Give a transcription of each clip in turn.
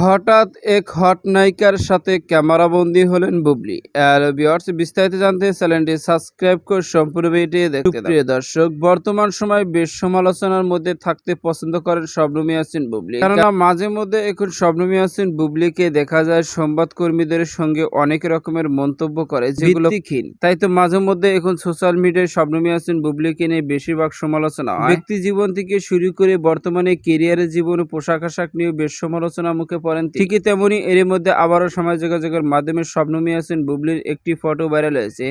হঠাৎ এক হট নায়িকার সাথে ক্যামেরাবন্দি হলেন বুবলি। আর ভিউয়ার্স বিস্তারিত জানতে চ্যানেলটি সাবস্ক্রাইব করে সম্পূর্ণ ভিডিও দেখতে। প্রিয় দর্শক বর্তমান সময় বেশ সমালোচনার মধ্যে থাকতে পছন্দ করেন শবনমী ইয়াসিন বুবলি। কেননা মাঝে মধ্যে এখন শবনমী ইয়াসিন বুবলিকে দেখা যায় সংবাদকর্মীদের সঙ্গে অনেক রকমের মন্তব্য করে যেগুলো ভিত্তিহীন। তাই তো মাঝে মধ্যে এখন সোশ্যাল মিডিয়ায় শবনমী ইয়াসিন বুবলিকে নিয়ে বেশিরভাগ সমালোচনা ব্যক্তি জীবন থেকে শুরু করে বর্তমানে কেরিয়ারের জীবন ও পোশাক আশাক নিয়ে বেশ সমালোচনা মুখে পড়েন ঠিকই তেমনি এরই মধ্যে আবারও সমাজ যোগাযোগের মাধ্যমে স্বপ্নমী ইয়াসিন বুবলির একটি ফটো ভাইরাল হয়েছে।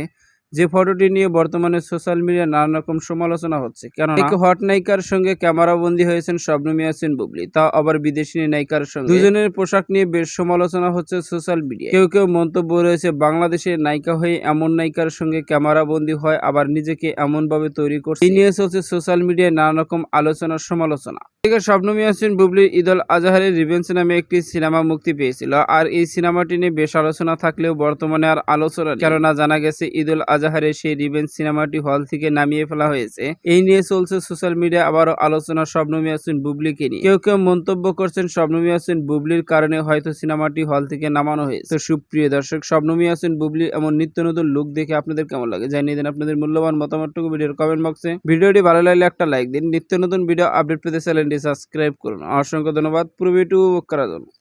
যে ফটোটি নিয়ে বর্তমানে সোশ্যাল মিডিয়ায় নানা রকম সমালোচনা হচ্ছে কেন এক হট নায়িকার সঙ্গে ক্যামেরাবন্দি হয়েছেন শবনমী ইয়াসিন বুবলি তা আবার বিদেশি নায়িকার সঙ্গে। দুজনের পোশাক নিয়ে বেশ সমালোচনা হচ্ছে সোশ্যাল মিডিয়ায়। কেউ কেউ মন্তব্য রয়েছে বাংলাদেশের নায়িকা হয়ে এমন নায়িকার সঙ্গে ক্যামেরাবন্দি হয় আবার নিজেকে এমন ভাবে তৈরি করছে। এই নিয়ে চলছে সোশ্যাল মিডিয়ায় নানা রকম আলোচনা সমালোচনা। থেকে শবনমী ইয়াসিন বুবলির ঈদুল আজহারের রিভেন্স নামে একটি সিনেমা মুক্তি পেয়েছিল আর এই সিনেমাটি নিয়ে বেশ আলোচনা থাকলেও বর্তমানে আর আলোচনা কেননা জানা গেছে ঈদুল আজহারের সেই রিভেন্স সিনেমাটি হল থেকে নামিয়ে ফেলা হয়েছে। এই নিয়ে চলছে সোশ্যাল মিডিয়া আবারও আলোচনা শবনমী ইয়াসিন বুবলিকে নিয়ে। কেউ কেউ মন্তব্য করছেন শবনমী ইয়াসিন বুবলির কারণে হয়তো সিনেমাটি হল থেকে নামানো হয়েছে। সুপ্রিয় দর্শক, শবনমী ইয়াসিন বুবলির এমন নিত্য নতুন লুক দেখে আপনাদের কেমন লাগে জানিয়ে দিন আপনাদের মূল্যবান মতামতটুকু ভিডিওর কমেন্ট বক্সে ভিডিওটি ভালো লাগলে একটা লাইক দিন। নিত্য নতুন ভিডিও আপডেট পেতে চ্যানেলটি সাবস্ক্রাইব করুন। অসংখ্য ধন্যবাদ। পুরো ভিডিও করার জন্য।